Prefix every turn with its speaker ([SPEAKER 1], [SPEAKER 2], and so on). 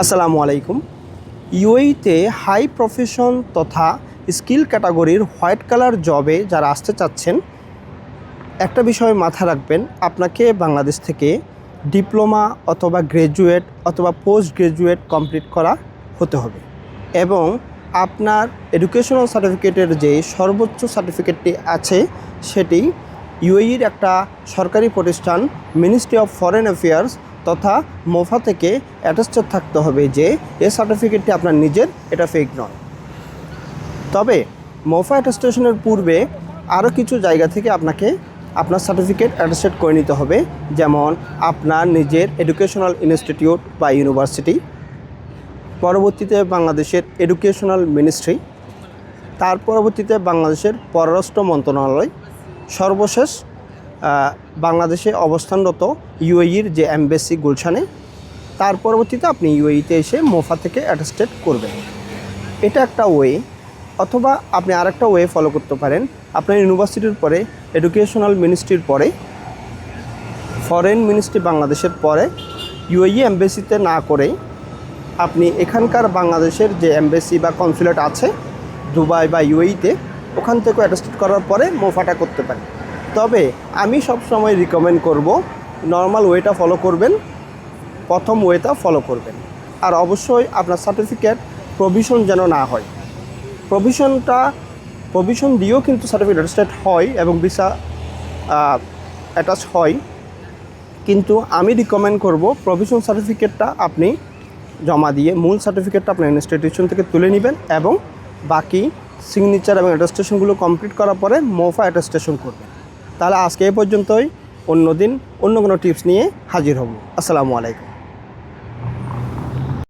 [SPEAKER 1] আসসালামু আলাইকুম। ইউএইতে হাই প্রফেশন তথা স্কিল ক্যাটাগরির হোয়াইট কালার জবে যারা আসতে চাচ্ছেন, একটা বিষয় মাথা রাখবেন, আপনাকে বাংলাদেশ থেকে ডিপ্লোমা অথবা গ্র্যাজুয়েট অথবা পোস্ট গ্র্যাজুয়েট কমপ্লিট করা হতে হবে এবং আপনার এডুকেশনাল সার্টিফিকেটের যে সর্বোচ্চ সার্টিফিকেটটি আছে, সেটি ইউএইর একটা সরকারি প্রতিষ্ঠান, মিনিস্ট্রি অফ ফরেন অ্যাফেয়ার্স তথা মোফা থেকে অ্যাটাস্টেড থাকতে হবে যে এ সার্টিফিকেটটি আপনার নিজের, এটা ফেক নয়। তবে মোফা অ্যাটাস্টেশনের পূর্বে আরও কিছু জায়গা থেকে আপনাকে আপনার সার্টিফিকেট অ্যাটাস্টেড করে নিতে হবে, যেমন আপনার নিজের এডুকেশনাল ইনস্টিটিউট বা ইউনিভার্সিটি পরবর্তীতে বাংলাদেশের এডুকেশনাল মিনিস্ট্রি তার পরবর্তীতে বাংলাদেশের পররাষ্ট্র মন্ত্রণালয়, সর্বশেষ বাংলাদেশে অবস্থানরত ইউএইর যে অ্যাম্বাসি গুলশানে, তার পরবর্তীতে আপনি ইউএইতে এসে মোফা থেকে অ্যাটাস্টেড করবেন। এটা একটা ওয়ে, অথবা আপনি আরেকটা ওয়ে ফলো করতে পারেন। আপনার ইউনিভার্সিটির পরে, এডুকেশনাল মিনিস্ট্রির পরে, ফরেন মিনিস্ট্রি বাংলাদেশের পরে, ইউএই এমবেসিতে না করে আপনি এখানকার বাংলাদেশের যে এমবেসি বা কনসুলেট আছে, দুবাই বা ইউএইতে, ওখান থেকে অ্যাটাস্টেড করার পরে মোফাটা করতে পারেন। তবে আমি সবসময় রিকমেন্ড করব নর্মাল ওয়েটা ফলো করবেন, প্রথম ওয়েটা ফলো করবেন। আর অবশ্যই আপনার সার্টিফিকেট প্রভিশন যেন না হয়। প্রভিশনটা প্রভিশন দিয়েও কিন্তু সার্টিফিকেট অ্যাটাস্টেড হয় এবং ভিসা অ্যাটাচ হয়। কিন্তু আমি রিকমেন্ড করব প্রভিশন সার্টিফিকেটটা আপনি জমা দিয়ে মূল সার্টিফিকেটটা আপনার ইনস্টিটিউশন থেকে তুলে নেবেন এবং বাকি সিগনেচার এবং অ্যাটাস্টেশনগুলো কমপ্লিট করার পরে মোফা অ্যাটাস্টেশন করবেন। তাহলে আজকে এই পর্যন্তই। অন্য দিন অন্য কোনো টিপস নিয়ে হাজির হব। আসসালামু আলাইকুম।